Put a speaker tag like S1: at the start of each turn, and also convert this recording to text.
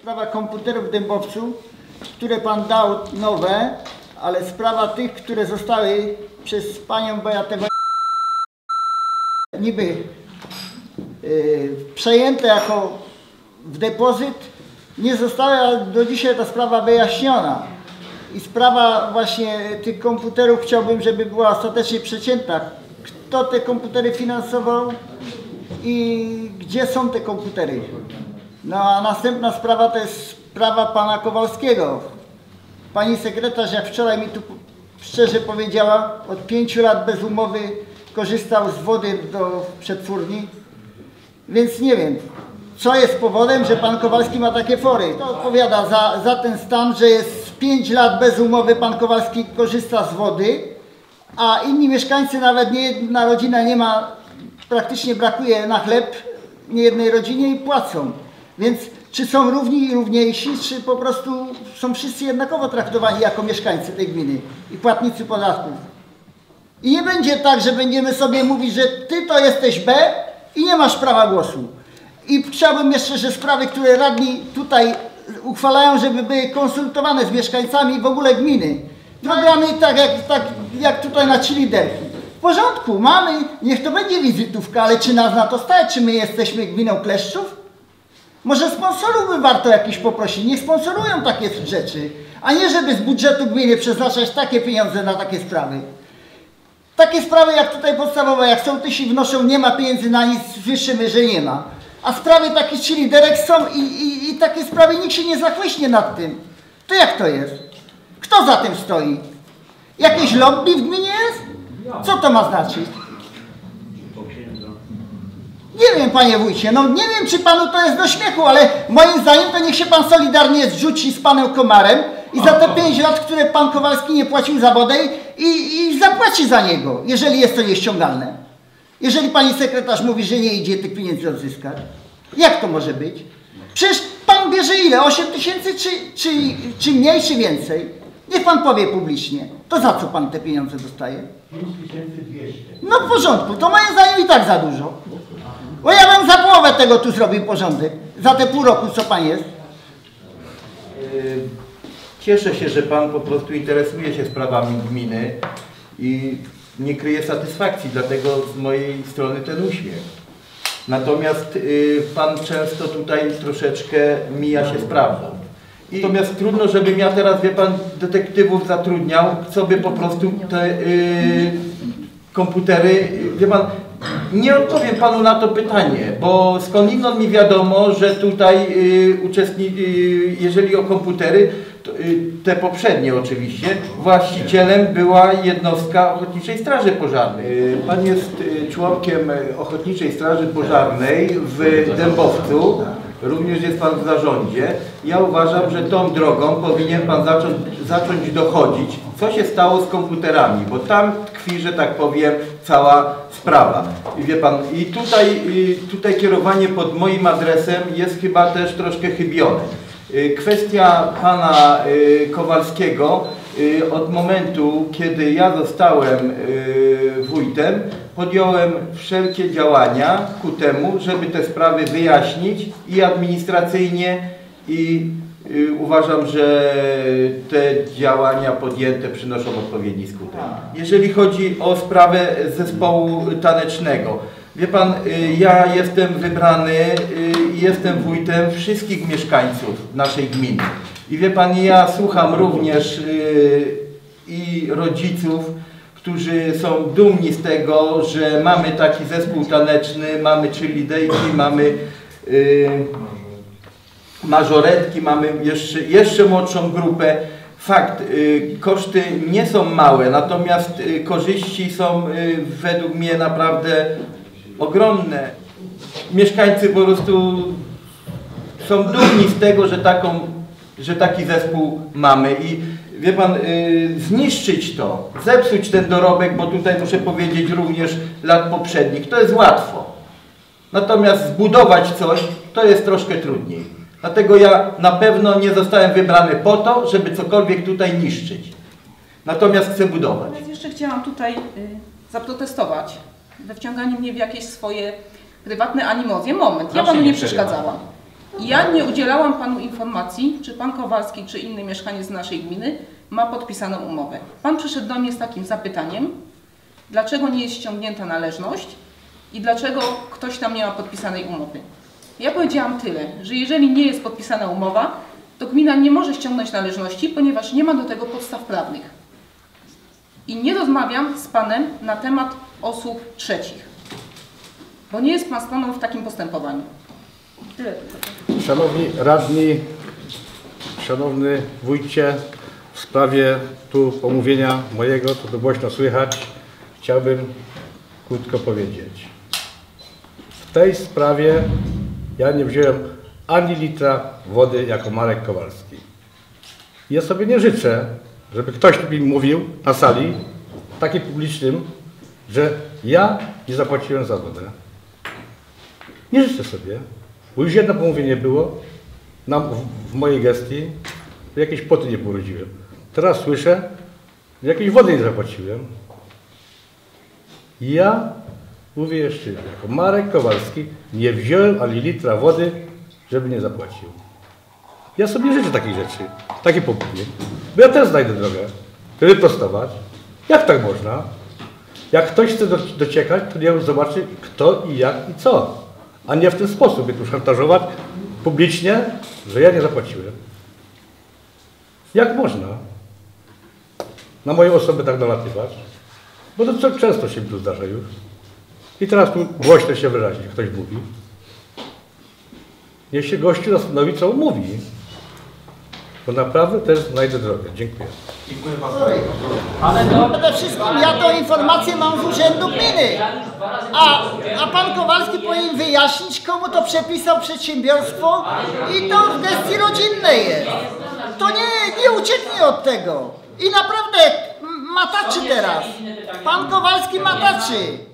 S1: Sprawa komputerów w Dębowcu, które pan dał nowe, ale sprawa tych, które zostały przez panią Beatę niby y, przejęte jako w depozyt, nie została do dzisiaj ta sprawa wyjaśniona. I sprawa właśnie tych komputerów chciałbym, żeby była ostatecznie przecięta. Kto te komputery finansował i gdzie są te komputery? No a następna sprawa to jest sprawa pana Kowalskiego. Pani sekretarz, jak wczoraj mi tu szczerze powiedziała, od pięciu lat bez umowy korzystał z wody do przetwórni. Więc nie wiem, co jest powodem, że pan Kowalski ma takie fory. To odpowiada za, za ten stan, że jest 5 lat bez umowy pan Kowalski korzysta z wody, a inni mieszkańcy, nawet nie jedna rodzina nie ma, praktycznie brakuje na chleb niejednej rodzinie i płacą. Więc czy są równi i równiejsi, czy po prostu są wszyscy jednakowo traktowani jako mieszkańcy tej gminy i płatnicy podatków. I nie będzie tak, że będziemy sobie mówić, że ty to jesteś B i nie masz prawa głosu. I chciałbym jeszcze, że sprawy, które radni tutaj uchwalają, żeby były konsultowane z mieszkańcami w ogóle gminy. Programy tak jak, tak jak tutaj na ci liderki. W porządku, mamy, niech to będzie wizytówka, ale czy nas na to stać? Czy my jesteśmy gminą kleszczów? Może sponsorów by warto jakiś poprosić, niech sponsorują takie rzeczy, a nie żeby z budżetu gminy przeznaczać takie pieniądze na takie sprawy. Takie sprawy jak tutaj podstawowe, jak sołtysi wnoszą, nie ma pieniędzy na nic, słyszymy, że nie ma. A sprawy takich ci liderek są i, i, i takie sprawy nikt się nie zachwyśnie nad tym. To jak to jest? Kto za tym stoi? Jakieś lobby w gminie jest? Co to ma znaczyć? Nie wiem, panie wójcie, no nie wiem, czy panu to jest do śmiechu, ale moim zdaniem to niech się pan solidarnie zrzuci z panem Komarem i za te 5 lat, które pan Kowalski nie płacił za wodę i, i zapłaci za niego, jeżeli jest to nieściągalne. Jeżeli pani sekretarz mówi, że nie idzie tych pieniędzy odzyskać. Jak to może być? Przecież pan bierze ile? 8 tysięcy czy, czy, czy mniej, czy więcej? Niech pan powie publicznie. To za co pan te pieniądze dostaje?
S2: 5200.
S1: No w porządku, to moim zdaniem i tak za dużo. Bo ja bym za połowę tego tu zrobił porządek. Za te pół roku, co pan jest.
S2: Yy, Cieszę się, że Pan po prostu interesuje się sprawami gminy i nie kryje satysfakcji, dlatego z mojej strony ten uśmiech. Natomiast yy, Pan często tutaj troszeczkę mija się z prawdą. Natomiast trudno, żebym ja teraz, wie Pan, detektywów zatrudniał, co by po prostu te yy, komputery, wie Pan, nie odpowiem Panu na to pytanie, bo skądinąd mi wiadomo, że tutaj y, y, jeżeli o komputery, to, y, te poprzednie oczywiście, właścicielem była jednostka Ochotniczej Straży Pożarnej. Y, Pan jest y, członkiem Ochotniczej Straży Pożarnej w Dębowcu, również jest Pan w zarządzie. Ja uważam, że tą drogą powinien Pan zacząć, zacząć dochodzić, co się stało z komputerami, bo tam tkwi, że tak powiem, cała sprawa. I wie Pan, i tutaj, i tutaj kierowanie pod moim adresem jest chyba też troszkę chybione. Y, Kwestia Pana y, Kowalskiego y, od momentu, kiedy ja zostałem wójtem, podjąłem wszelkie działania ku temu, żeby te sprawy wyjaśnić i administracyjnie i uważam, że te działania podjęte przynoszą odpowiedni skutek. Jeżeli chodzi o sprawę zespołu tanecznego, wie Pan, y, ja jestem wybrany y, i jestem wójtem wszystkich mieszkańców naszej gminy. I wie Pan, ja słucham również y, i rodziców, którzy są dumni z tego, że mamy taki zespół taneczny, mamy cheerleaderki, mamy y, mażoretki, mamy jeszcze, jeszcze młodszą grupę. Fakt, y, koszty nie są małe, natomiast y, korzyści są y, według mnie naprawdę ogromne. Mieszkańcy po prostu są dumni z tego, że, taką, że taki zespół mamy i wie pan, zniszczyć to, zepsuć ten dorobek, bo tutaj muszę powiedzieć również lat poprzednich, to jest łatwo. Natomiast zbudować coś, to jest troszkę trudniej. Dlatego ja na pewno nie zostałem wybrany po to, żeby cokolwiek tutaj niszczyć. Natomiast chcę budować.
S3: Natomiast jeszcze chciałam tutaj y, zaprotestować we wciąganiu mnie w jakieś swoje prywatne animozje. Moment, ja panu
S2: nie
S3: przeszkadzałam. Ja nie udzielałam panu informacji, czy pan Kowalski, czy inny mieszkaniec z naszej gminy ma podpisaną umowę. Pan przyszedł do mnie z takim zapytaniem, dlaczego nie jest ściągnięta należność i dlaczego ktoś tam nie ma podpisanej umowy. Ja powiedziałam tyle, że jeżeli nie jest podpisana umowa, to gmina nie może ściągnąć należności, ponieważ nie ma do tego podstaw prawnych. I nie rozmawiam z panem na temat osób trzecich, bo nie jest pan stroną w takim postępowaniu. Tyle.
S4: Szanowni radni, szanowny wójcie, w sprawie tu pomówienia mojego, to to głośno słychać, chciałbym krótko powiedzieć. W tej sprawie ja nie wziąłem ani litra wody jako Marek Kowalski. Ja sobie nie życzę, żeby ktoś mi mówił na sali, takim publicznym, że ja nie zapłaciłem za wodę. Nie życzę sobie, bo już jedno pomówienie było na, w, w mojej gestii, jakieś poty nie porodziłem. Teraz słyszę, że jakiejś wody nie zapłaciłem. Ja mówię jeszcze, jako Marek Kowalski nie wziąłem ani litra wody, żeby nie zapłacił. Ja sobie życzę takich rzeczy, takie pomówień, bo ja też znajdę drogę, żeby prostować. Jak tak można? Jak ktoś chce do, dociekać, to niech zobaczy kto i jak i co. A nie w ten sposób, jak tu szantażować publicznie, że ja nie zapłaciłem. Jak można na moją osobę tak nalatywać? Bo to często się tu zdarza już. I teraz tu głośno się jak ktoś mówi. Niech się gościu zastanowi, co on mówi. Bo naprawdę też znajdę drogę. Dziękuję.
S1: Przede wszystkim ja tą informację mam z urzędu gminy. A, a pan Kowalski powinien wyjaśnić, komu to przepisał przedsiębiorstwo i to w gestii rodzinnej jest. To nie, nie ucieknie od tego. I naprawdę mataczy teraz. Pan Kowalski mataczy.